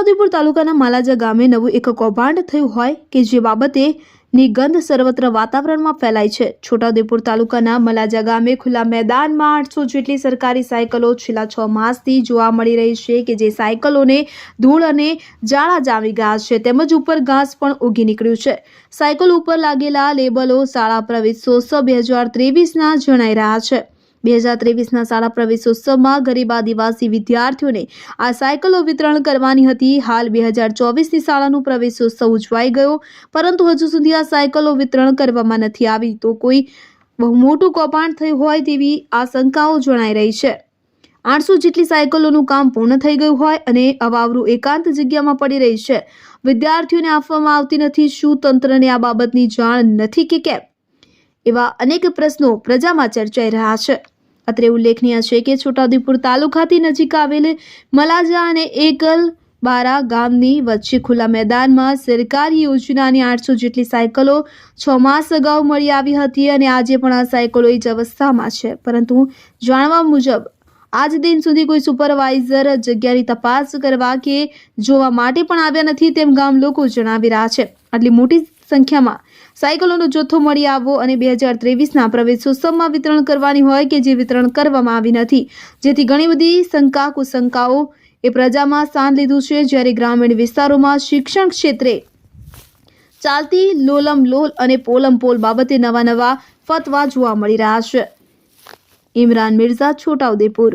છોટાઉદેપુર તાલુકાના માલાજા ગામે નવું એક કૌભાંડ થયું હોય કે જે બાબતે ની ગંધ સર્વત્ર વાતાવરણમાં ફેલાય છે. છોટાઉદેપુર તાલુકાના મલાજા ગામે ખુલ્લા મેદાનમાં આઠસો જેટલી સરકારી સાયકલો છેલ્લા છ માસથી જોવા મળી રહી છે કે જે સાયકલોને ધૂળ અને જાળા જામી ગયા છે. તેમજ ઉપર ઘાસ પણ ઉગી નીકળ્યું છે. સાયકલ ઉપર લાગેલા લેબલો શાળા પ્રવેશોત્સવ બે હજાર ત્રેવીસના જણાઈ રહ્યા છે. બે હજાર ત્રેવીસના શાળા પ્રવેશોત્સવમાં ગરીબ આદિવાસી વિદ્યાર્થીઓને આ સાયકલો વિતરણ કરવાની હતી. હાલ બે હજાર ચોવીસની શાળાનું પ્રવેશોત્સવ ઉજવાઈ ગયો, પરંતુ હજુ સુધી આ સાયકલો વિતરણ કરવામાં નથી આવી. તો કોઈ બહુ મોટું કૌભાંડ થયું હોય તેવી આશંકાઓ જણાઈ રહી છે. આઠસો જેટલી સાયકલોનું કામ પૂર્ણ થઈ ગયું હોય અને અવાવરું એકાંત જગ્યામાં પડી રહી છે. વિદ્યાર્થીઓને આપવામાં આવતી નથી શું તંત્રને આ બાબતની જાણ નથી કે કેમ? એવા અનેક પ્રશ્નો પ્રજામાં ચર્ચાઈ રહ્યા છે. અત્રે ઉલ્લેખનીય છે કે છોટાઉદેપુર તાલુકાથી નજીક આવેલ મલાજા અને એકલ બારા ગામની વચ્ચે ખુલ્લા મેદાનમાં સરકારી યોજનાની આઠસો જેટલી સાયકલો છ માસ અગાઉ મળી આવી હતી અને આજે પણ આ સાયકલો એ જ અવસ્થામાં છે. પરંતુ જાણવા મુજબ, આજ દિન સુધી કોઈ સુપરવાઇઝર જગ્યાની તપાસ કરવા કે જોવા માટે પણ આવ્યા નથી તેમ ગામ લોકો જણાવી રહ્યા છે. આટલી મોટી સંખ્યામાં. સાયકલોનો જથ્થો મળી આવવો અને બે હજાર ત્રેવીસના પ્રવેશોત્સવમાં વિતરણ કરવાની હોય કે જે વિતરણ કરવામાં આવી નથી. જેથી ઘણી બધી શંકા, કુશંકાઓ એ પ્રજામાં સ્થાન લીધું છે. જ્યારે ગ્રામીણ વિસ્તારોમાં શિક્ષણ ક્ષેત્રે ચાલતી લોલમ લોલ અને પોલમ પોલ બાબતે નવા નવા ફતવા જોવા મળી રહ્યા છે. ઇમરાન મિર્ઝા છોટાઉદેપુર